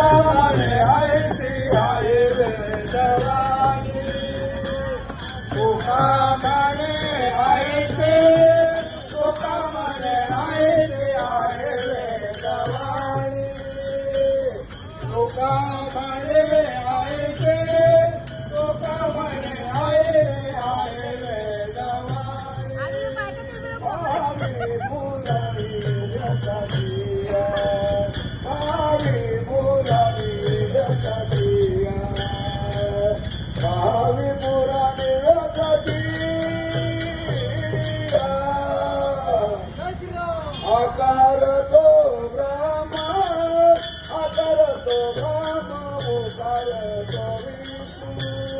जवान आए थे आए वे जवानी माने आए थे धोखा माने आए आए वे जवानी धोखा आए थे धोखा माने आए आए रे जवानी मुरली आकार तो ब्रह्मा आकार तो ब्रह्मा ओकार तो विष्णू